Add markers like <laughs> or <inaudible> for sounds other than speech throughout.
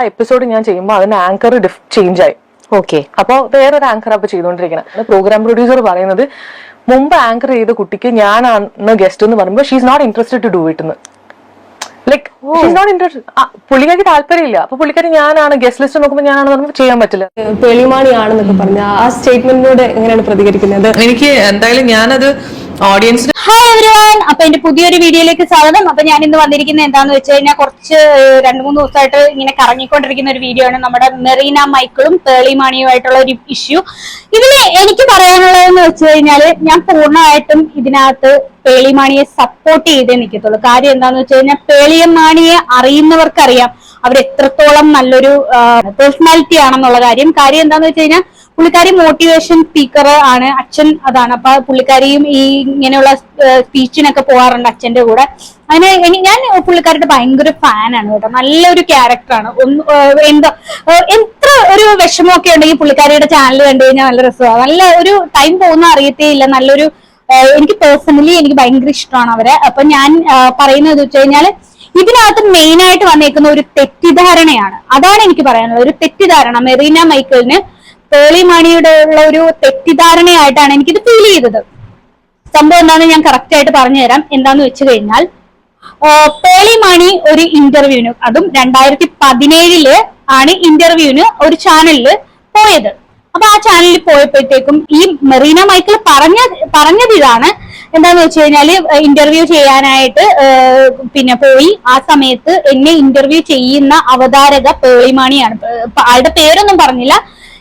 ആ എപ്പിസോഡ് ഞാൻ ചെയ്യുമ്പോൾ അതിന് ആങ്കർ ഡിഫ് ചേഞ്ച് ആയി. ഓക്കെ അപ്പോൾ ഒരു ആങ്കർ അപ്പൊ ചെയ്തുകൊണ്ടിരിക്കണം പ്രോഗ്രാം പ്രൊഡ്യൂസർ പറയുന്നത് മുമ്പ് ആങ്കർ ചെയ്ത കുട്ടിക്ക് ഞാനാണ് ഗസ്റ്റ് എന്ന് പറയുമ്പോൾ she's not interested to do it എന്ന് ലൈക് ഷീസ് നോട്ട് ഇൻട്രസ്റ്റ് പുള്ളിക്കാർക്ക് താല്പര്യമില്ല. അപ്പൊ പുള്ളിക്കാരി ഞാനാണ് ഗസ്റ്റ് ലിസ്റ്റ് നോക്കുമ്പോൾ ഞാനാണ് പറയുമ്പോൾ ചെയ്യാൻ പറ്റില്ല. പേളിമാണിയാണെന്നൊക്കെ പറഞ്ഞ ആ സ്റ്റേറ്റ്മെന്റിനോട് എങ്ങനെയാണ് പ്രതികരിക്കുന്നത്? എനിക്ക് എന്തായാലും ഞാനത് ഓഡിയൻസിന് ഹായ് എവരിവൺ അപ്പൊ എന്റെ പുതിയൊരു വീഡിയോയിലേക്ക് സ്വാഗതം. അപ്പൊ ഞാൻ ഇന്ന് വന്നിരിക്കുന്നത് എന്താന്ന് വെച്ച് കഴിഞ്ഞാൽ കുറച്ച് രണ്ടു മൂന്ന് ദിവസമായിട്ട് ഇങ്ങനെ കറങ്ങിക്കൊണ്ടിരിക്കുന്ന ഒരു വീഡിയോ ആണ്. നമ്മുടെ മെറീന മൈക്കിളും പേളി മാണിയുമായിട്ടുള്ള ഒരു ഇഷ്യൂ ഇതിന് എനിക്ക് പറയാനുള്ളതെന്ന് വെച്ച് കഴിഞ്ഞാൽ ഞാൻ പൂർണമായിട്ടും ഇതിനകത്ത് പേളിമാണിയെ സപ്പോർട്ട് ചെയ്തേ നിൽക്കത്തുള്ളൂ. കാര്യം എന്താന്ന് വെച്ച് കഴിഞ്ഞാൽ പേളിയമ്മാണിയെ അറിയുന്നവർക്കറിയാം. അവർ എത്രത്തോളം നല്ലൊരു പേഴ്സണാലിറ്റി ആണെന്നുള്ള കാര്യം. കാര്യം എന്താന്ന് വെച്ച് കഴിഞ്ഞാൽ പുള്ളിക്കാരി മോട്ടിവേഷൻ സ്പീക്കർ ആണ്. അച്ഛൻ അതാണ്. അപ്പൊ പുള്ളിക്കാരിയും ഈ ഇങ്ങനെയുള്ള സ്പീച്ചിനൊക്കെ പോകാറുണ്ട് അച്ഛന്റെ കൂടെ. അതിന് ഞാൻ പുള്ളിക്കാരുടെ ഭയങ്കര ഫാനാണ് കേട്ടോ. നല്ലൊരു ക്യാരക്ടറാണ് ഒന്ന് എന്താ എത്ര ഒരു വിഷമമൊക്കെ ഉണ്ടെങ്കിൽ പുള്ളിക്കാരിയുടെ ചാനൽ കണ്ടു കഴിഞ്ഞാൽ നല്ല രസമാണ്. നല്ല ഒരു ടൈം പോകുന്ന അറിയത്തേ ഇല്ല. നല്ലൊരു എനിക്ക് പേഴ്സണലി എനിക്ക് ഭയങ്കര ഇഷ്ടമാണ് അവരെ. അപ്പൊ ഞാൻ പറയുന്നത് വെച്ച് കഴിഞ്ഞാൽ ഇതിനകത്ത് മെയിനായിട്ട് വന്നേക്കുന്ന ഒരു തെറ്റിദ്ധാരണയാണ്. അതാണ് എനിക്ക് പറയാനുള്ളത്. ഒരു തെറ്റിദ്ധാരണ. മെറീന മൈക്കിളിന് പേളി മണിയുടെ ഉള്ള ഒരു തെറ്റിദ്ധാരണയായിട്ടാണ് എനിക്കിത് ഫീൽ ചെയ്തത്. സംഭവം എന്താണെന്ന് ഞാൻ കറക്റ്റ് ആയിട്ട് പറഞ്ഞു തരാം എന്താന്ന് വെച്ച് കഴിഞ്ഞാൽ പേളി മണി ഒരു ഇന്റർവ്യൂവിന് അതും രണ്ടായിരത്തി പതിനേഴിൽ ആണ് ഇന്റർവ്യൂവിന് ഒരു ചാനലിൽ പോയത്. അപ്പൊ ആ ചാനലിൽ പോയപ്പോഴത്തേക്കും ഈ മെറീന മൈക്കിൾ പറഞ്ഞ പറഞ്ഞത് ഇതാണ്. എന്താന്ന് വെച്ച് കഴിഞ്ഞാൽ ഇന്റർവ്യൂ ചെയ്യാനായിട്ട് പിന്നെ പോയി. ആ സമയത്ത് എന്നെ ഇന്റർവ്യൂ ചെയ്യുന്ന അവതാരക പേളിമാണിയാണ് ആളുടെ പേരൊന്നും പറഞ്ഞില്ല.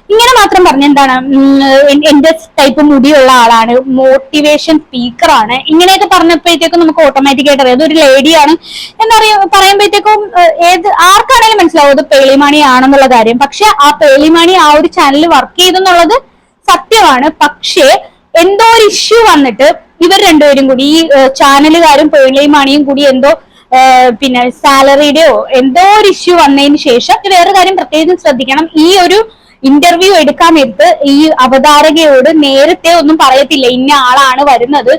ഇങ്ങനെ മാത്രം പറഞ്ഞ എന്താണ് എന്റെ ടൈപ്പ് മുടിയുള്ള ആളാണ് മോട്ടിവേഷൻ സ്പീക്കറാണ് ഇങ്ങനെയൊക്കെ പറഞ്ഞപ്പോഴത്തേക്കും നമുക്ക് ഓട്ടോമാറ്റിക് ആയിട്ട് അറിയാം. അതൊരു ലേഡിയാണ് എന്നറിയ പറയുമ്പോഴത്തേക്കും ഏത് ആർക്കാണെങ്കിലും മനസ്സിലാവും അത് പേളിമാണി ആണെന്നുള്ള കാര്യം. പക്ഷെ ആ പേളിമാണി ആ ഒരു ചാനലിൽ വർക്ക് ചെയ്തെന്നുള്ളത് സത്യമാണ്. പക്ഷേ എന്തോ ഒരു ഇഷ്യൂ വന്നിട്ട് ഇവർ രണ്ടുപേരും കൂടി ഈ ചാനലുകാരും പേളിമാണിയും കൂടി എന്തോ പിന്നെ സാലറിയുടെയോ എന്തോ ഒരു ഇഷ്യൂ വന്നതിന് ശേഷം വേറെ കാര്യം പ്രത്യേകിച്ച് ശ്രദ്ധിക്കണം. ഈ ഒരു ഇന്റർവ്യൂ എടുക്കാൻ എടുത്ത് ഈ അവതാരകയോട് നേരത്തെ ഒന്നും പറയത്തില്ല. ഇന്ന ആളാണ് വരുന്നത്.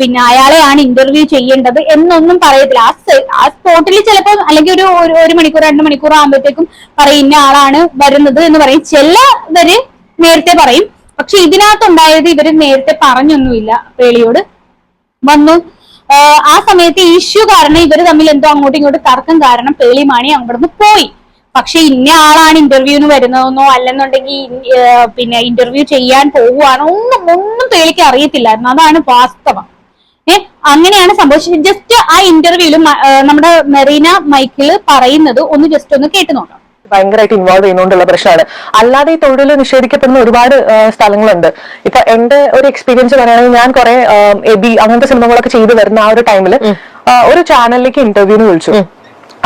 പിന്നെ അയാളെയാണ് ഇന്റർവ്യൂ ചെയ്യേണ്ടത് എന്നൊന്നും പറയത്തില്ല. ആ ആ സ്പോട്ടിൽ ചിലപ്പോൾ അല്ലെങ്കിൽ ഒരു ഒരു- ഒരു മണിക്കൂർ രണ്ട് മണിക്കൂർ ആകുമ്പോഴത്തേക്കും പറയും ഇന്ന ആളാണ് വരുന്നത് എന്ന് പറയും. ചിലവര് നേരത്തെ പറയും. പക്ഷെ ഇതിനകത്തുണ്ടായത് ഇവർ നേരത്തെ പറഞ്ഞൊന്നുമില്ല പേളിയോട് വന്നു. ആ സമയത്ത് ഇഷ്യൂ കാരണം ഇവർ തമ്മിൽ എന്തോ അങ്ങോട്ടും ഇങ്ങോട്ടും തർക്കം കാരണം പേളി മാണി അവിടുന്ന് പോയി. പക്ഷെ ഇന്ന ആളാണ് ഇന്റർവ്യൂവിന് വരുന്നതെന്നോ അല്ലെന്നുണ്ടെങ്കിൽ പിന്നെ ഇന്റർവ്യൂ ചെയ്യാൻ പോവുകയാണോ? ഒന്നും ഒന്നും തേളിക്ക് അറിയത്തില്ലായിരുന്നു. അതാണ് വാസ്തവം. ഏഹ് അങ്ങനെയാണ് സംഭവിച്ചത്. ജസ്റ്റ് ആ ഇന്റർവ്യൂവിൽ നമ്മുടെ മെറീന മൈക്കിൾ പറയുന്നത് ഒന്ന് ജസ്റ്റ് ഒന്ന് കേട്ടു നോക്കാം. ഭയങ്കരമായിട്ട് ഇൻവോൾവ് ചെയ്യുന്നോണ്ടുള്ള പ്രശ്നമാണ്. അല്ലാതെ ഈ തൊഴിൽ നിഷേധിക്കപ്പെടുന്ന ഒരുപാട് സ്ഥലങ്ങളുണ്ട്. ഇപ്പൊ എന്റെ ഒരു എക്സ്പീരിയൻസ് പറയുകയാണെങ്കിൽ ഞാൻ കുറെ എബി അങ്ങനത്തെ സിനിമകളൊക്കെ ചെയ്തു വരുന്ന ആ ഒരു ടൈമിൽ ഒരു ചാനലിലേക്ക് ഇന്റർവ്യൂവിന് വിളിച്ചു.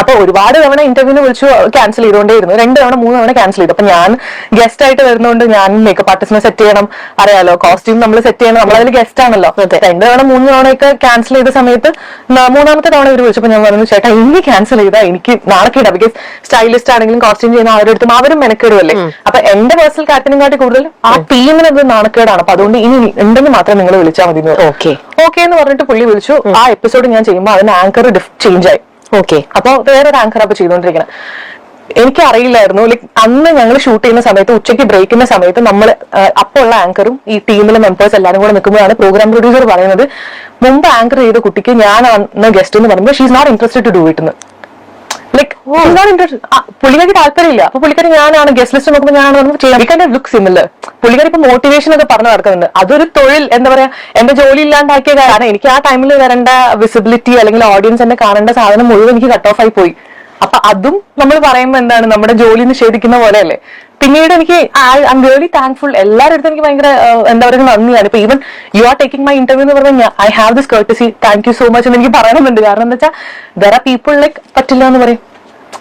അപ്പൊ ഒരുപാട് തവണ ഇന്റർവ്യൂവിന് വിളിച്ചു ക്യാൻസൽ ചെയ്തുകൊണ്ടേയിരുന്നു. രണ്ട് തവണ മൂന്ന് തവണ ക്യാൻസൽ ചെയ്തു. അപ്പൊ ഞാൻ ഗസ്റ്റ് ആയിട്ട് വരുന്നതുകൊണ്ട് ഞാൻ മേക്കപ്പ് ആർട്ടിസ്റ്റിനെ സെറ്റ് ചെയ്യണം അറിയാലോ. കോസ്റ്റ്യൂം നമ്മൾ സെറ്റ് ചെയ്യണം. നമ്മളതിൽ ഗസ്റ്റ് ആണല്ലോ. രണ്ട് തവണ മൂന്ന് തവണയൊക്കെ ക്യാൻസൽ ചെയ്ത സമയത്ത് മൂന്നാമത്തെ തവണ ഇവർ വിളിച്ചപ്പോൾ ഞാൻ പറഞ്ഞു ചേട്ടാ ഇനി ക്യാൻസൽ ചെയ്താൽ എനിക്ക് നാണക്കേടാ ബിക്കോസ് സ്റ്റൈലിസ്റ്റ് ആണെങ്കിലും കോസ്റ്റ്യൂം ചെയ്യുന്ന അവരുടെ അടുത്തും അവരും മെനക്കേടുമല്ലേ അപ്പൊ എന്റെ പേഴ്സണൽ കാര്യത്തിനും കാട്ടി കൂടുതൽ ആ ടീമിന് അത് നാണക്കേടാണ്. അപ്പൊ അതുകൊണ്ട് ഇനി ഉണ്ടെങ്കിൽ മാത്രം നിങ്ങൾ വിളിച്ചാൽ മതി ഓക്കെ ഓക്കെ എന്ന് പറഞ്ഞിട്ട് പുള്ളി വിളിച്ചു. ആ എപ്പിസോഡ് ഞാൻ ചെയ്യുമ്പോൾ അതിന് ആങ്കർ ചേഞ്ച് ആയി. ഓക്കെ അപ്പൊ വേറൊരു ആങ്കർ അപ്പൊ ചെയ്തോണ്ടിരിക്കണം. എനിക്ക് അറിയില്ലായിരുന്നു ലൈക് അന്ന് ഞങ്ങൾ ഷൂട്ട് ചെയ്യുന്ന സമയത്ത് ഉച്ചയ്ക്ക് ബ്രേക്കിന്റെ സമയത്ത് നമ്മൾ അപ്പോൾ ഉള്ള ആങ്കറും ഈ ടീമിലെ മെമ്പേഴ്സ് എല്ലാവരും കൂടെ നിൽക്കുമ്പോഴാണ് പ്രോഗ്രാം പ്രൊഡ്യൂസർ പറയുന്നത് മുമ്പ് ആങ്കർ ചെയ്ത കുട്ടിക്ക് ഞാൻ അന്ന് ഗസ്റ്റ് എന്ന് പറയുമ്പോൾ she's not interested to do it എന്ന് പുള്ളിക്കാർക്ക് താല്പര്യമില്ല. അപ്പൊ പുള്ളിക്കാരി ഞാനാണ് ഗസ്റ്റ് ലിസ്റ്റ് നോക്കുമ്പോൾ ഞാനാണ് ചെയ്യാൻ ചെയ്യാം. ലുക്ക് സിമിലർ പുള്ളിക്കാരി ഇപ്പൊ മോട്ടിവേഷൻ ഒക്കെ പറഞ്ഞു നടക്കുന്നുണ്ട്. അതൊരു തൊഴിൽ എന്താ പറയാ എന്റെ ജോലി ഇല്ലാണ്ടാക്കിയ കാരണം എനിക്ക് ആ ടൈമിൽ വരേണ്ട വിസിബിലിറ്റി അല്ലെങ്കിൽ ഓഡിയൻസ് എന്നെ കാണേണ്ട സാധനം മുഴുവൻ എനിക്ക് കട്ട് ഓഫ് ആയി പോയി. അപ്പൊ അതും നമ്മൾ പറയുമ്പോൾ എന്താണ് നമ്മുടെ ജോലി നിഷേധിക്കുന്ന പോലെയല്ലേ. പിന്നീട് എനിക്ക് ഐ ആം റിയലി താങ്ക്ഫുൾ എല്ലാവരുടെ അടുത്തും എനിക്ക് ഭയങ്കര എന്താ പറയുക നന്ദിയാണ്. ഇപ്പൊ even you are taking my interview എന്ന് പറഞ്ഞാൽ I have this courtesy thank you so much എന്ന് എനിക്ക് പറയണമെന്നുണ്ട് കാരണം എന്താ വെച്ചാൽ ദർ ആർ പീപ്പിൾ ലൈക്ക് പറ്റില്ല എന്ന് പറയും.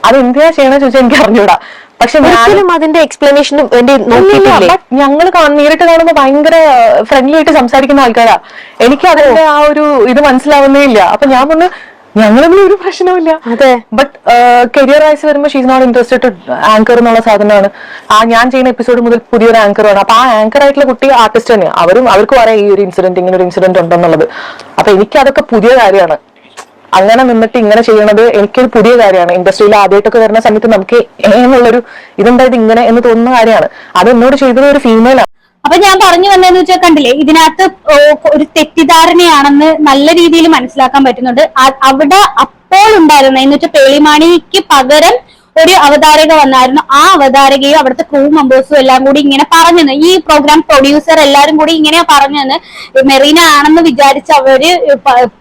അത് എന്തിനാ ചെയ്യണമെന്ന് ചോദിച്ചാൽ എനിക്ക് അറിഞ്ഞൂടാ. പക്ഷെ ഒരിക്കലും അതിന്റെ എക്സ്പ്ലനേഷനും നോക്കിയിട്ടില്ലേ? ഞങ്ങൾ നേരിട്ട് കാണുമ്പോൾ ഭയങ്കര ഫ്രണ്ട്ലി ആയിട്ട് സംസാരിക്കുന്ന ആൾക്കാരാ. എനിക്ക് അതിന്റെ ആ ഒരു ഇത് മനസ്സിലാവുന്നേ ഇല്ല. അപ്പൊ ഞാൻ പറഞ്ഞു ഞങ്ങളൊന്നും ഒരു പ്രശ്നമില്ല അതെ. ബട്ട് കരിയർ വൈസ് വരുമ്പോൾ she's not interested to anchor എന്നുള്ള സാധനമാണ്. ആ ഞാൻ ചെയ്യുന്ന എപ്പിസോഡ് മുതൽ പുതിയൊരു ആങ്കറാണ് അപ്പൊ ആ ആങ്കർ ആയിട്ടുള്ള കുട്ടി ആർട്ടിസ്റ്റ് തന്നെയാണ് അവരും അവർക്ക് പറയാം ഈ ഒരു ഇൻസിഡന്റ് ഇങ്ങനെ ഒരു ഇൻസിഡന്റ് ഉണ്ടെന്നുള്ളത്. അപ്പൊ എനിക്ക് അതൊക്കെ പുതിയ കാര്യമാണ്. അങ്ങനെ നിന്നിട്ട് ഇങ്ങനെ ചെയ്യണത് എനിക്കൊരു പുതിയ കാര്യമാണ്. ഇൻഡസ്ട്രിയിൽ ആദ്യമായിട്ടൊക്കെ വരുന്ന സമയത്ത് നമുക്ക് എന്നുള്ളൊരു ഇതെന്തായത് ഇങ്ങനെ എന്ന് തോന്നുന്ന കാര്യമാണ്. അത് എന്നോട് ചെയ്തത് ഒരു ഫീമെയിലാണ് അപ്പൊ ഞാൻ പറഞ്ഞു വന്നതെന്ന് വെച്ചാൽ കണ്ടില്ലേ ഇതിനകത്ത് ഒരു തെറ്റിദ്ധാരണയാണെന്ന് നല്ല രീതിയിൽ മനസ്സിലാക്കാൻ പറ്റുന്നുണ്ട്. അവിടെ അപ്പോൾ ഉണ്ടായിരുന്ന എന്ന് വെച്ചാൽ പേളിമാണിക്ക് പകരം ഒരു അവതാരക വന്നായിരുന്നു. ആ അവതാരകയും അവിടുത്തെ ക്രൂ മെമ്പേഴ്സും എല്ലാം കൂടി ഇങ്ങനെ പറഞ്ഞു ഈ പ്രോഗ്രാം പ്രൊഡ്യൂസർ എല്ലാരും കൂടി ഇങ്ങനെ പറഞ്ഞെന്ന് മെറീന ആണെന്ന് വിചാരിച്ച് അവർ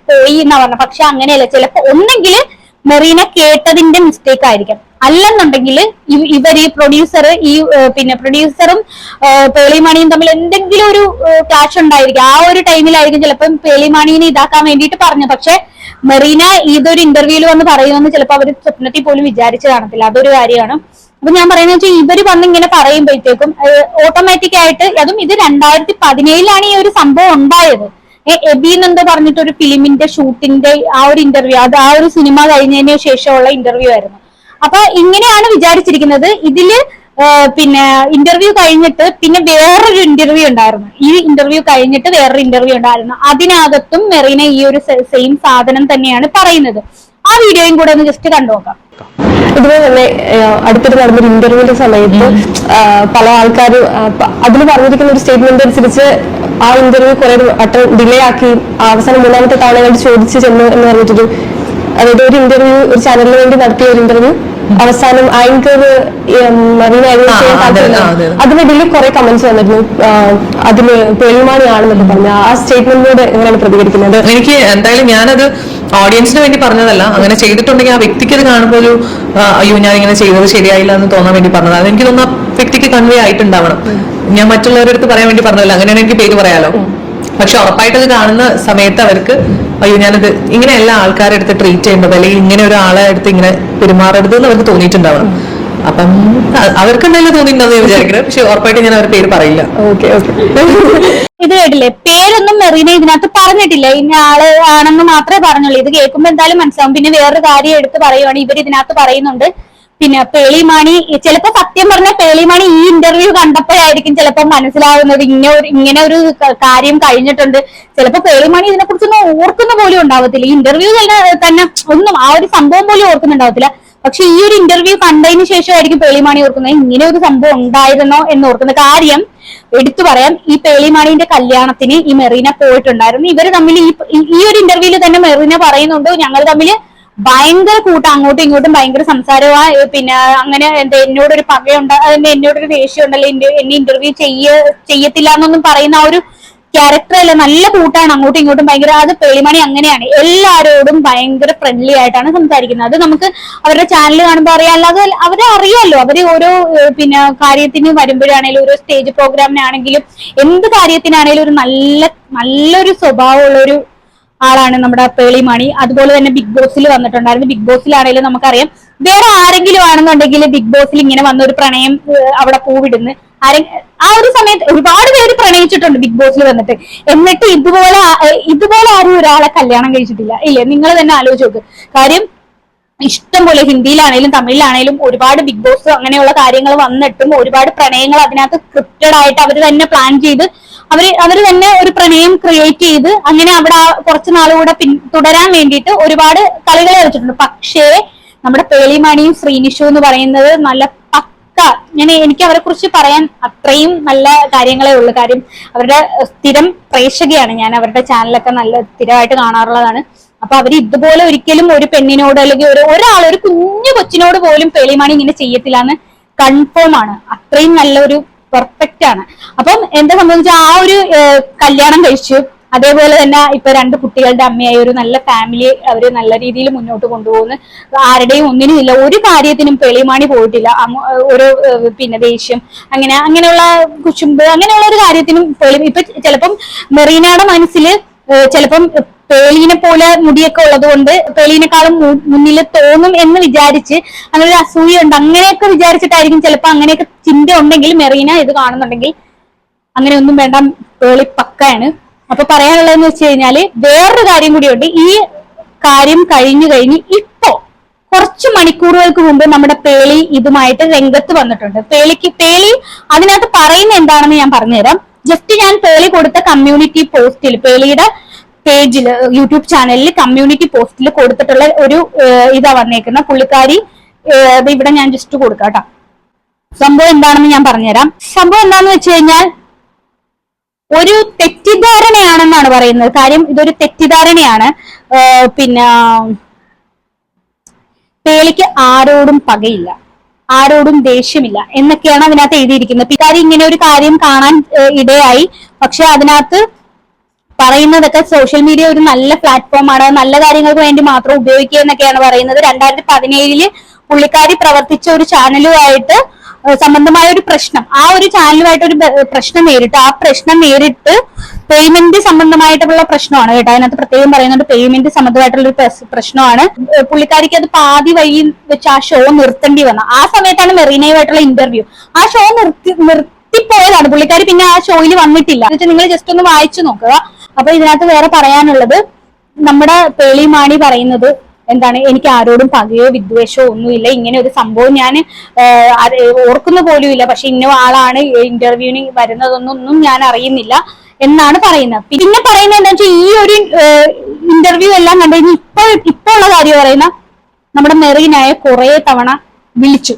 പോയി എന്നാ പറഞ്ഞത് പക്ഷെ അങ്ങനെയല്ല. ചിലപ്പോ ഒന്നെങ്കിൽ മെറീന കേട്ടതിന്റെ മിസ്റ്റേക്ക് ആയിരിക്കാം. അല്ലെന്നുണ്ടെങ്കിൽ ഇവർ ഈ പ്രൊഡ്യൂസർ ഈ പിന്നെ പ്രൊഡ്യൂസറും പേളിമാണിയും തമ്മിൽ എന്തെങ്കിലും ഒരു ക്ലാഷ് ഉണ്ടായിരിക്കും. ആ ഒരു ടൈമിലായിരിക്കും ചിലപ്പം പേളിമാണിനെ ഇതാക്കാൻ വേണ്ടിയിട്ട് പറഞ്ഞു. പക്ഷെ മെറീന ഇതൊരു ഇന്റർവ്യൂവിൽ വന്ന് പറയുമെന്ന് ചിലപ്പോൾ അവർ സ്വപ്നത്തിൽ പോലും വിചാരിച്ചു കാണത്തില്ല. അതൊരു കാര്യമാണ്. അപ്പൊ ഞാൻ പറയുന്നത് വെച്ചാൽ ഇവർ വന്ന് ഇങ്ങനെ പറയുമ്പോഴത്തേക്കും ഓട്ടോമാറ്റിക് ആയിട്ട് അതും ഇത് രണ്ടായിരത്തി പതിനേഴിലാണ് ഈ ഒരു സംഭവം ഉണ്ടായത്. എബി എന്നെന്തോ പറഞ്ഞിട്ട് ഒരു ഫിലിമിന്റെ ഷൂട്ടിന്റെ ആ ഒരു ഇന്റർവ്യൂ അത് ആ ഒരു സിനിമ കഴിഞ്ഞതിന് ശേഷമുള്ള ഇന്റർവ്യൂ ആയിരുന്നു. അപ്പൊ ഇങ്ങനെയാണ് വിചാരിച്ചിരിക്കുന്നത്. ഇതിൽ പിന്നെ ഇന്റർവ്യൂ കഴിഞ്ഞിട്ട് പിന്നെ വേറൊരു ഇന്റർവ്യൂ ഉണ്ടായിരുന്നു. ഈ ഇന്റർവ്യൂ കഴിഞ്ഞിട്ട് വേറൊരു ഇന്റർവ്യൂ ഉണ്ടായിരുന്നു. അതിനകത്തും മെറീന ഈ ഒരു സെയിം സാധനം തന്നെയാണ് പറയുന്നത്. ആ വീഡിയോയും കൂടെ ഒന്ന് ജസ്റ്റ് കണ്ടു നോക്കാം. ഇതുപോലെ തന്നെ അടുത്തിട്ട് നടന്നൊരു ഇന്റർവ്യൂവിന്റെ സമയത്ത് പല ആൾക്കാരും അതിൽ പറഞ്ഞിരിക്കുന്ന ഒരു സ്റ്റേറ്റ്മെന്റ് അനുസരിച്ച് ആ ഇന്റർവ്യൂ കുറെ വട്ടം ഡിലേ ആക്കി അവസാനം മൂന്നാമത്തെ തവണ ചോദിച്ചു ചെന്നു എന്ന് പറഞ്ഞിട്ടൊരു അതായത് ഒരു ഇന്റർവ്യൂ ഒരു ചാനലിന് വേണ്ടി നടത്തിയ ഒരു ഇന്റർവ്യൂ അവസാനം ആങ്കർ മറീന അതിനിടയിൽ കുറെ കമന്റ്സ് വന്നിരുന്നു. അതിൽ അതിൽ പേളിമാണിയാണെന്നൊക്കെ പറഞ്ഞു. ആ സ്റ്റേറ്റ്മെന്റിനോട് എങ്ങനെയാണ് പ്രതികരിക്കുന്നത്? എനിക്ക് എന്തായാലും ഞാനത് ഓഡിയൻസിന് വേണ്ടി പറഞ്ഞതല്ല. അങ്ങനെ ചെയ്തിട്ടുണ്ടെങ്കിൽ ആ വ്യക്തിക്ക് അത് കാണുമ്പോൾ ഒരു അയ്യോ ഞാൻ ഇങ്ങനെ ചെയ്തത് ശരിയായില്ല എന്ന് തോന്നാൻ വേണ്ടി പറഞ്ഞത് അത് എനിക്ക് തോന്നുന്നു ആ വ്യക്തിക്ക് കൺവേ ആയിട്ടുണ്ടാവണം. ഞാൻ മറ്റുള്ളവരുടെ അടുത്ത് പറയാൻ വേണ്ടി പറഞ്ഞതല്ല. അങ്ങനെയാണ് എനിക്ക് പേര് പറയാലോ. പക്ഷെ ഉറപ്പായിട്ട് അത് കാണുന്ന സമയത്ത് അവർക്ക് അയ്യോ ഞാനത് ഇങ്ങനെയല്ല ആൾക്കാരെ അടുത്ത് ട്രീറ്റ് ചെയ്യേണ്ടത് അല്ലെങ്കിൽ ഇങ്ങനെ ഒരാളെ അടുത്ത് ഇങ്ങനെ പെരുമാറരുത് എന്ന് അവർക്ക് തോന്നിയിട്ടുണ്ടാവണം. അപ്പം അവർക്ക് എന്തായാലും തോന്നിയിട്ടുണ്ടെന്ന് വിചാരിക്കുന്നത് പക്ഷെ ഉറപ്പായിട്ട് ഞാൻ അവരുടെ പേര് പറയില്ല. <laughs> ഇത് കേട്ടില്ലേ? പേരൊന്നും മെറീന ഇതിനകത്ത് പറഞ്ഞിട്ടില്ല. ഇന്ന ആൾ ആണെന്ന് മാത്രമേ പറഞ്ഞുള്ളൂ. ഇത് കേൾക്കുമ്പോ എന്തായാലും മനസ്സിലാവും. പിന്നെ വേറൊരു കാര്യം എടുത്ത് പറയുവാണ് ഇവർ ഇതിനകത്ത് പറയുന്നുണ്ട്. പിന്നെ പേളിമാണി ചിലപ്പോ സത്യം പറഞ്ഞ പേളിമാണി ഈ ഇന്റർവ്യൂ കണ്ടപ്പോഴായിരിക്കും ചിലപ്പോ മനസ്സിലാവുന്നത്. ഇങ്ങനെ ഒരു ഇങ്ങനെ ഒരു കാര്യം കഴിഞ്ഞിട്ടുണ്ട്. ചിലപ്പോ പേളിമാണി ഇതിനെ കുറിച്ചൊന്നും ഓർക്കുന്ന പോലും ഉണ്ടാവത്തില്ല. ഈ ഇന്റർവ്യൂ തന്നെ തന്നെ ഒന്നും ആ ഒരു സംഭവം പോലും ഓർക്കുന്നുണ്ടാവത്തില്ല. പക്ഷെ ഈ ഒരു ഇന്റർവ്യൂ കണ്ടതിന് ശേഷമായിരിക്കും പേളിമാണി ഓർക്കുന്നത്. ഇങ്ങനെ ഒരു സംഭവം ഉണ്ടായിരുന്നോ എന്ന് ഓർക്കുന്ന കാര്യം എടുത്തു പറയാം. ഈ പേളിമാണിന്റെ കല്യാണത്തിന് ഈ മെറീന പോയിട്ടുണ്ടായിരുന്നു. ഇവർ തമ്മിൽ ഈ ഒരു ഇന്റർവ്യൂവിൽ തന്നെ മെറീന പറയുന്നുണ്ട്. ഞങ്ങൾ തമ്മിൽ ഭയങ്കര കൂട്ടം അങ്ങോട്ടും ഇങ്ങോട്ടും ഭയങ്കര സംസാരമാ. പിന്നെ അങ്ങനെ എന്താ എന്നോടൊരു പകയുണ്ട് അതിന്റെ എന്നോടൊരു ദേഷ്യം ഉണ്ടല്ലോ എന്നെ ഇന്റർവ്യൂ ചെയ്യ ചെയ്യത്തില്ല എന്നൊന്നും പറയുന്ന ആ ഒരു ക്യാരക്ടർ അല്ല? നല്ല കൂട്ടാണ് അങ്ങോട്ടും ഇങ്ങോട്ടും ഭയങ്കര അത് പേളിമണി അങ്ങനെയാണ്. എല്ലാവരോടും ഭയങ്കര ഫ്രണ്ട്ലി ആയിട്ടാണ് സംസാരിക്കുന്നത്. അത് നമുക്ക് അവരുടെ ചാനൽ കാണുമ്പോൾ അറിയാം അല്ലാതെ അവരെ അറിയാമല്ലോ അവർ ഓരോ പിന്നെ കാര്യത്തിന് വരുമ്പോഴാണെങ്കിലും ഓരോ സ്റ്റേജ് പ്രോഗ്രാമിനാണെങ്കിലും എന്ത് കാര്യത്തിനാണെങ്കിലും ഒരു നല്ല നല്ലൊരു സ്വഭാവമുള്ള ഒരു ആളാണ് നമ്മുടെ പേളി മണി. അതുപോലെ തന്നെ ബിഗ് ബോസിൽ വന്നിട്ടുണ്ടായിരുന്നു. ബിഗ് ബോസിലാണെങ്കിലും നമുക്കറിയാം. വേറെ ആരെങ്കിലും ആണെന്നുണ്ടെങ്കിൽ ബിഗ് ബോസിൽ ഇങ്ങനെ വന്ന ഒരു പ്രണയം അവിടെ പൂവിടുന്ന്. ആരെ ആ ഒരു സമയത്ത് ഒരുപാട് പേര് പ്രണയിച്ചിട്ടുണ്ട് ബിഗ് ബോസിൽ വന്നിട്ട്. എന്നിട്ട് ഇതുപോലെ ഇതുപോലെ ആരും ഒരാളെ കല്യാണം കഴിച്ചിട്ടില്ല. ഇല്ലേ? നിങ്ങൾ തന്നെ ആലോചിച്ച് നോക്ക്. കാര്യം ഇഷ്ടം പോലെ ഹിന്ദിയിലാണേലും തമിഴിലാണേലും ഒരുപാട് ബിഗ് ബോസ് അങ്ങനെയുള്ള കാര്യങ്ങൾ വന്നിട്ടും ഒരുപാട് പ്രണയങ്ങൾ അതിനകത്ത് സ്ക്രിപ്റ്റഡ് ആയിട്ട് അവർ തന്നെ പ്ലാൻ ചെയ്ത് അവർ അവർ തന്നെ ഒരു പ്രണയം ക്രിയേറ്റ് ചെയ്ത് അങ്ങനെ അവിടെ കുറച്ച് നാളുകൂടെ പിൻ തുടരാൻ വേണ്ടിയിട്ട് ഒരുപാട് കളികൾ കളിച്ചിട്ടുണ്ട്. പക്ഷേ നമ്മുടെ പേളിമണിയും ശ്രീനിഷു എന്ന് പറയുന്നത് നല്ല പക്ക ഞാൻ എനിക്ക് അവരെ കുറിച്ച് പറയാൻ അത്രയും നല്ല കാര്യങ്ങളേ ഉള്ളൂ. കാര്യം അവരുടെ സ്ഥിരം പ്രേക്ഷകയാണ്. ഞാൻ അവരുടെ ചാനലൊക്കെ നല്ല സ്ഥിരമായിട്ട് കാണാറുള്ളതാണ്. അപ്പൊ അവർ ഇതുപോലെ ഒരിക്കലും ഒരു പെണ്ണിനോട് അല്ലെങ്കിൽ ഒരു ഒരാൾ ഒരു കുഞ്ഞു കൊച്ചിനോട് പോലും പേളിമാണി ഇങ്ങനെ ചെയ്യത്തില്ല എന്ന് കൺഫേം ആണ്. അത്രയും നല്ലൊരു പെർഫെക്റ്റ് ആണ്. അപ്പം എന്താ സംബന്ധിച്ച ആ ഒരു കല്യാണം കഴിച്ചു. അതേപോലെ തന്നെ ഇപ്പൊ രണ്ട് കുട്ടികളുടെ അമ്മയായി ഒരു നല്ല ഫാമിലി അവർ നല്ല രീതിയിൽ മുന്നോട്ട് കൊണ്ടുപോകുന്നു. ആരുടെയും ഒന്നിനും ഇല്ല. ഒരു കാര്യത്തിനും പെളിമാണി പോയിട്ടില്ല. ഒരു പിന്നെ ദേഷ്യം അങ്ങനെ അങ്ങനെയുള്ള കുശുമ്പ് അങ്ങനെയുള്ള ഒരു കാര്യത്തിനും പെളി ഇപ്പൊ ചിലപ്പം മെറീനയുടെ മനസ്സിൽ ചിലപ്പം പേളീനെ പോലെ മുടിയൊക്കെ ഉള്ളത് കൊണ്ട് പേളീനെക്കാളും മുന്നിൽ തോന്നും എന്ന് വിചാരിച്ച് അങ്ങനെ ഒരു അസൂയുണ്ട്. അങ്ങനെയൊക്കെ വിചാരിച്ചിട്ടായിരിക്കും ചിലപ്പോ അങ്ങനെയൊക്കെ ചിന്ത ഉണ്ടെങ്കിൽ മെറീന ഇത് കാണുന്നുണ്ടെങ്കിൽ അങ്ങനെ ഒന്നും വേണ്ട പേളി പക്കയാണ്. അപ്പൊ പറയാനുള്ളതെന്ന് വെച്ച് കഴിഞ്ഞാൽ വേറൊരു കാര്യം കൂടിയുണ്ട്. ഈ കാര്യം കഴിഞ്ഞു കഴിഞ്ഞ് ഇപ്പോ കുറച്ച് മണിക്കൂറുകൾക്ക് മുമ്പ് നമ്മുടെ പേളി ഇതുമായിട്ട് രംഗത്ത് വന്നിട്ടുണ്ട്. പേളിക്ക് പേളി അതിനകത്ത് പറയുന്ന എന്താണെന്ന് ഞാൻ പറഞ്ഞുതരാം. ജസ്റ്റ് ഞാൻ പേളി കൊടുത്ത കമ്മ്യൂണിറ്റി പോസ്റ്റിൽ പേളിയുടെ പേജിൽ യൂട്യൂബ് ചാനലിൽ കമ്മ്യൂണിറ്റി പോസ്റ്റിൽ കൊടുത്തിട്ടുള്ള ഒരു ഇതാ വന്നേക്കുന്ന പുള്ളിക്കാരി ഇത് ഇവിടെ ഞാൻ ജസ്റ്റ് കൊടുക്കാം സംഭവം എന്താണെന്ന് ഞാൻ പറഞ്ഞുതരാം. സംഭവം എന്താണെന്ന് വെച്ച് കഴിഞ്ഞാൽ ഒരു തെറ്റിദ്ധാരണയാണെന്നാണ് പറയുന്നത്. കാര്യം ഇതൊരു തെറ്റിദ്ധാരണയാണ്. പിന്നെ പേളിക്ക് ആരോടും പകയില്ല. ആരോടും ദേഷ്യമില്ല. എന്നൊക്കെയാണ് അതിനകത്ത് എഴുതിയിരിക്കുന്നത്. പിക്കാരി ഇങ്ങനെ ഒരു കാര്യം കാണാൻ ഇടയായി. പക്ഷെ അതിനകത്ത് പറയുന്നതൊക്കെ സോഷ്യൽ മീഡിയ ഒരു നല്ല പ്ലാറ്റ്ഫോമാണ് നല്ല കാര്യങ്ങൾക്ക് വേണ്ടി മാത്രം ഉപയോഗിക്കുക എന്നൊക്കെയാണ് പറയുന്നത്. രണ്ടായിരത്തി പതിനേഴിൽ പുള്ളിക്കാരി പ്രവർത്തിച്ച ഒരു ചാനലുമായിട്ട് സംബന്ധമായ ഒരു പ്രശ്നം. ആ ഒരു ചാനലുമായിട്ട് ഒരു പ്രശ്നം നേരിട്ട് ആ പ്രശ്നം നേരിട്ട് പേയ്മെന്റ് സംബന്ധമായിട്ടുള്ള പ്രശ്നമാണ് കേട്ടോ. അതിനകത്ത് പ്രത്യേകം പറയുന്നത് പേയ്മെന്റ് സംബന്ധമായിട്ടുള്ള ഒരു പ്രശ്നമാണ്. പുള്ളിക്കാരിക്ക് അത് പാതി വഴി വെച്ച് ആ ഷോ നിർത്തേണ്ടി വന്ന. ആ സമയത്താണ് മെറീനയുമായിട്ടുള്ള ഇന്റർവ്യൂ ആ ഷോ നിർത്തി നിർത്തിപ്പോയതാണ്. പുള്ളിക്കാരി പിന്നെ ആ ഷോയിൽ വന്നിട്ടില്ല. എന്നുവെച്ചാൽ നിങ്ങൾ ജസ്റ്റ് ഒന്ന് വായിച്ചു നോക്കുക. അപ്പൊ ഇതിനകത്ത് വേറെ പറയാനുള്ളത് നമ്മുടെ പേളിമാണി പറയുന്നത് എന്താണ് എനിക്ക് ആരോടും പകയോ വിദ്വേഷമോ ഒന്നുമില്ല. ഇങ്ങനെ ഒരു സംഭവം ഞാൻ ഓർക്കുന്ന പോലും ഇല്ല. പക്ഷെ ഇന്ന ആളാണ് ഇന്റർവ്യൂവിന് വരുന്നതൊന്നും ഞാൻ അറിയുന്നില്ല എന്നാണ് പറയുന്നത്. പിന്നെ പറയുന്നത് എന്താ വെച്ചാൽ ഈ ഒരു ഇന്റർവ്യൂ എല്ലാം കണ്ടു കഴിഞ്ഞാൽ ഇപ്പൊ ഇപ്പൊ ഉള്ള കാര്യം പറയുന്ന നമ്മുടെ മെറീനായ കുറെ തവണ വിളിച്ചു.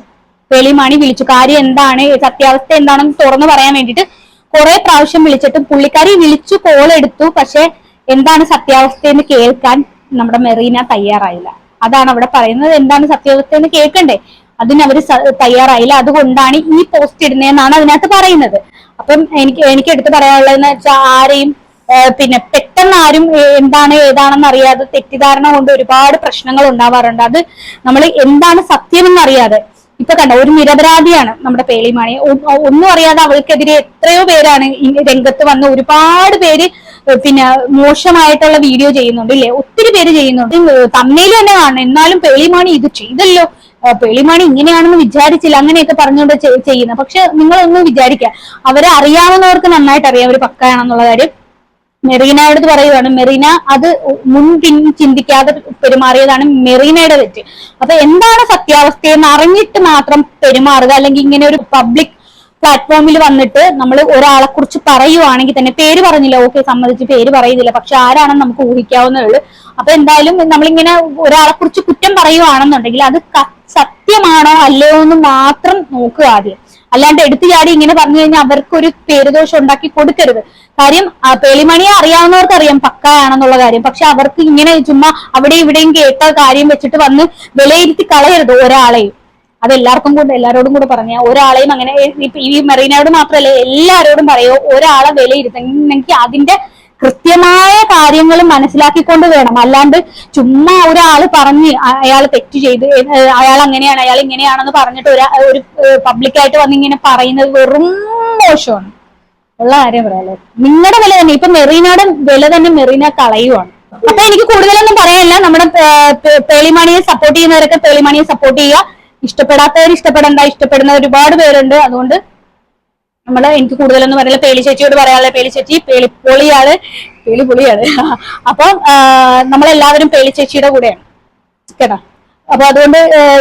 പേളിമാണി വിളിച്ചു. കാര്യം എന്താണ് സത്യാവസ്ഥ എന്താണെന്ന് തുറന്നു പറയാൻ വേണ്ടിയിട്ട് കുറെ പ്രാവശ്യം വിളിച്ചിട്ടും പുള്ളിക്കാരി വിളിച്ചു കോൾ എടുത്തു. പക്ഷെ എന്താണ് സത്യാവസ്ഥയെന്ന് കേൾക്കാൻ നമ്മുടെ മെറീന തയ്യാറായില്ല. അതാണ് അവിടെ പറയുന്നത്. എന്താണ് സത്യാവസ്ഥ എന്ന് കേൾക്കണ്ടേ? അതിന് അവർ തയ്യാറായില്ല. അതുകൊണ്ടാണ് ഈ പോസ്റ്റ് ഇടുന്നതെന്നാണ് അതിനകത്ത് പറയുന്നത്. അപ്പം എനിക്ക് എനിക്ക് എടുത്തു പറയാനുള്ളതെന്ന് വെച്ചാൽ ആരെയും പിന്നെ പെട്ടെന്ന് ആരും എന്താണ് ഏതാണെന്ന് അറിയാതെ തെറ്റിദ്ധാരണ കൊണ്ട് ഒരുപാട് പ്രശ്നങ്ങൾ ഉണ്ടാവാറുണ്ട്. അത് നമ്മൾ എന്താണ് സത്യമെന്ന് അറിയാതെ ഇപ്പൊ കണ്ട ഒരു നിരപരാധിയാണ് നമ്മുടെ പേളിമാണി. ഒന്നും അറിയാതെ അവൾക്കെതിരെ എത്രയോ പേരാണ് രംഗത്ത് വന്ന് ഒരുപാട് പേര് പിന്നെ മോശമായിട്ടുള്ള വീഡിയോ ചെയ്യുന്നുണ്ട് ഇല്ലേ? ഒത്തിരി പേര് ചെയ്യുന്നുണ്ട്. തമ്മയിൽ തന്നെ കാണണം. എന്നാലും പേളിമാണി ഇത് ചെയ്തല്ലോ. പേളിമാണി ഇങ്ങനെയാണെന്ന് വിചാരിച്ചില്ല. അങ്ങനെയൊക്കെ പറഞ്ഞുകൊണ്ട് ചെയ്യുന്ന പക്ഷെ നിങ്ങളൊന്നും വിചാരിക്കുക. അവരെ അറിയാവുന്നവർക്ക് നന്നായിട്ട് അറിയാം. അവർ പക്കയാണെന്നുള്ള കാര്യം. മെറീനയോട് പറയുവാണ്. മെറീന അത് മുൻ പിൻ ചിന്തിക്കാതെ പെരുമാറിയതാണ് മെറീനയുടെ തെറ്റ്. അപ്പൊ എന്താണ് സത്യാവസ്ഥയെന്ന് അറിഞ്ഞിട്ട് മാത്രം പെരുമാറുക അല്ലെങ്കിൽ ഇങ്ങനെ ഒരു പബ്ലിക് പ്ലാറ്റ്ഫോമിൽ വന്നിട്ട് നമ്മൾ ഒരാളെ കുറിച്ച് പറയുവാണെങ്കിൽ തന്നെ പേര് പറഞ്ഞില്ല ഓക്കെ സമ്മതിച്ച് പേര് പറയുന്നില്ല പക്ഷെ ആരാണെന്ന് നമുക്ക് ഊഹിക്കാവുന്നേ ഉള്ളൂ. അപ്പൊ എന്തായാലും നമ്മളിങ്ങനെ ഒരാളെ കുറിച്ച് കുറ്റം പറയുവാണെന്നുണ്ടെങ്കിൽ അത് സത്യമാണോ അല്ലയോ എന്ന് മാത്രം നോക്കുക ആദ്യം. അല്ലാണ്ട് എടുത്തു ചാടി ഇങ്ങനെ പറഞ്ഞു കഴിഞ്ഞാൽ അവർക്കൊരു പേരുദോഷം ഉണ്ടാക്കി കൊടുക്കരുത്. കാര്യം പേളിമണിയെ അറിയാവുന്നവർക്ക് അറിയാം പക്കായാണെന്നുള്ള കാര്യം. പക്ഷെ അവർക്ക് ഇങ്ങനെ ചുമ്മാ അവിടെ ഇവിടെയും കേട്ട കാര്യം വെച്ചിട്ട് വന്ന് വിലയിരുത്തി കളയരുത് ഒരാളെയും. അത് എല്ലാവർക്കും കൂടെ എല്ലാവരോടും കൂടെ പറഞ്ഞ ഒരാളെയും അങ്ങനെ ഈ മെറീനയോട് മാത്രമല്ല എല്ലാവരോടും പറയോ ഒരാളെ വിലയിരുത്തണമെങ്കിൽ അതിന്റെ കൃത്യമായ കാര്യങ്ങൾ മനസ്സിലാക്കിക്കൊണ്ട് വേണം. അല്ലാണ്ട് ചുമ്മാ ഒരാൾ പറഞ്ഞ് അയാൾ തെറ്റ് ചെയ്ത് അയാൾ അങ്ങനെയാണ് അയാൾ ഇങ്ങനെയാണെന്ന് പറഞ്ഞിട്ട് ഒരു പബ്ലിക്കായിട്ട് വന്ന് ഇങ്ങനെ പറയുന്നത് വെറും മോശമാണ്. ഉള്ള കാര്യം പറയാലോ. നിങ്ങളുടെ വില തന്നെ. ഇപ്പൊ മെറീനയുടെ വില തന്നെ മെറീന കളയുവാണ്. അപ്പൊ എനിക്ക് കൂടുതലൊന്നും പറയാനില്ല. നമ്മുടെ പേളിമണിയെ സപ്പോർട്ട് ചെയ്യുന്നവരൊക്കെ പേളിമണിയെ സപ്പോർട്ട് ചെയ്യുക. ഇഷ്ടപ്പെടാത്തവർ ഇഷ്ടപ്പെടേണ്ട. ഇഷ്ടപ്പെടുന്ന ഒരുപാട് പേരുണ്ട്. അതുകൊണ്ട് നമ്മൾ എനിക്ക് കൂടുതലൊന്നും പറയില്ല പേളി ചേച്ചിയോട് പറയാനുള്ള പേളി ചേച്ചി പേളി പൊളിയാണ്. പേളി പൊളിയാണ്. അപ്പം നമ്മളെല്ലാവരും പേളി ചേച്ചിയുടെ കൂടെയാണ്. കേട്ടോ? അപ്പൊ അതുകൊണ്ട്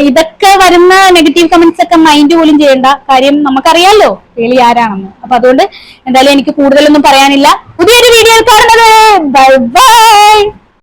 ഇതൊക്കെ വരുന്ന നെഗറ്റീവ് കമന്റ്സ് ഒക്കെ മൈൻഡ് പോലും ചെയ്യേണ്ട കാര്യം നമുക്കറിയാലോ പേളി ആരാണെന്ന്. അപ്പൊ അതുകൊണ്ട് എന്തായാലും എനിക്ക് കൂടുതലൊന്നും പറയാനില്ല. പുതിയൊരു വീഡിയോ കാണുന്നത്. Bye bye